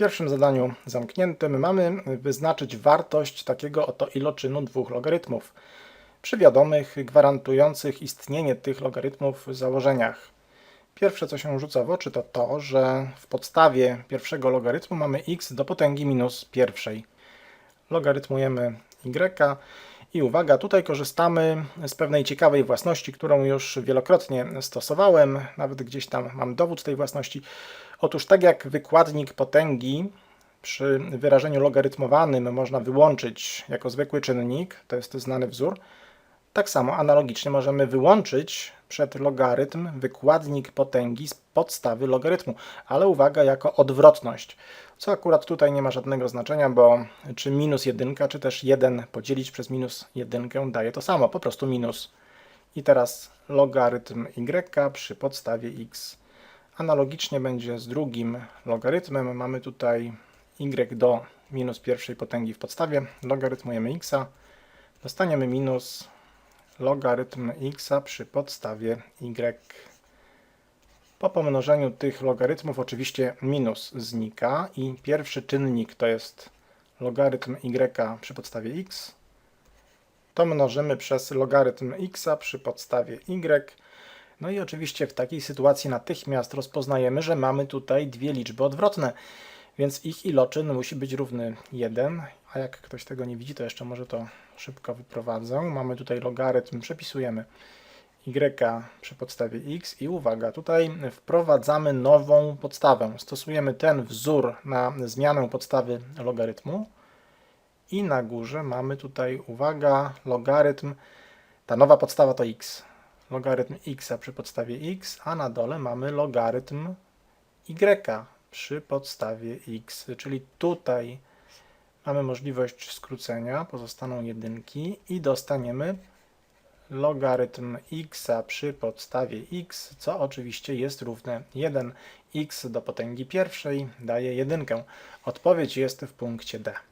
pierwszym zadaniu zamkniętym mamy wyznaczyć wartość takiego oto iloczynu dwóch logarytmów przy wiadomych, gwarantujących istnienie tych logarytmów założeniach. Pierwsze, co się rzuca w oczy, to to, że w podstawie pierwszego logarytmu mamy x do potęgi minus pierwszej. Logarytmujemy y i uwaga, tutaj korzystamy z pewnej ciekawej własności, którą już wielokrotnie stosowałem, nawet gdzieś tam mam dowód tej własności. Otóż tak jak wykładnik potęgi przy wyrażeniu logarytmowanym można wyłączyć jako zwykły czynnik, to jest znany wzór, tak samo analogicznie możemy wyłączyć przed logarytm wykładnik potęgi z podstawy logarytmu, ale uwaga, jako odwrotność, co akurat tutaj nie ma żadnego znaczenia, bo czy minus jedynka, czy też 1 podzielić przez minus jedynkę daje to samo, po prostu minus. I teraz logarytm y przy podstawie x. Analogicznie będzie z drugim logarytmem. Mamy tutaj y do minus pierwszej potęgi w podstawie. Logarytmujemy x. Dostaniemy minus logarytm x przy podstawie y. Po pomnożeniu tych logarytmów oczywiście minus znika i pierwszy czynnik to jest logarytm y przy podstawie x. To mnożymy przez logarytm x przy podstawie y. No i oczywiście w takiej sytuacji natychmiast rozpoznajemy, że mamy tutaj dwie liczby odwrotne, więc ich iloczyn musi być równy 1, a jak ktoś tego nie widzi, to jeszcze może to szybko wyprowadzę. Mamy tutaj logarytm, przepisujemy y przy podstawie x i uwaga, tutaj wprowadzamy nową podstawę. Stosujemy ten wzór na zmianę podstawy logarytmu i na górze mamy tutaj, uwaga, logarytm, ta nowa podstawa to x. Logarytm x przy podstawie x, a na dole mamy logarytm y przy podstawie x, czyli tutaj mamy możliwość skrócenia, pozostaną jedynki i dostaniemy logarytm x przy podstawie x, co oczywiście jest równe 1. x do potęgi pierwszej daje jedynkę. Odpowiedź jest w punkcie D.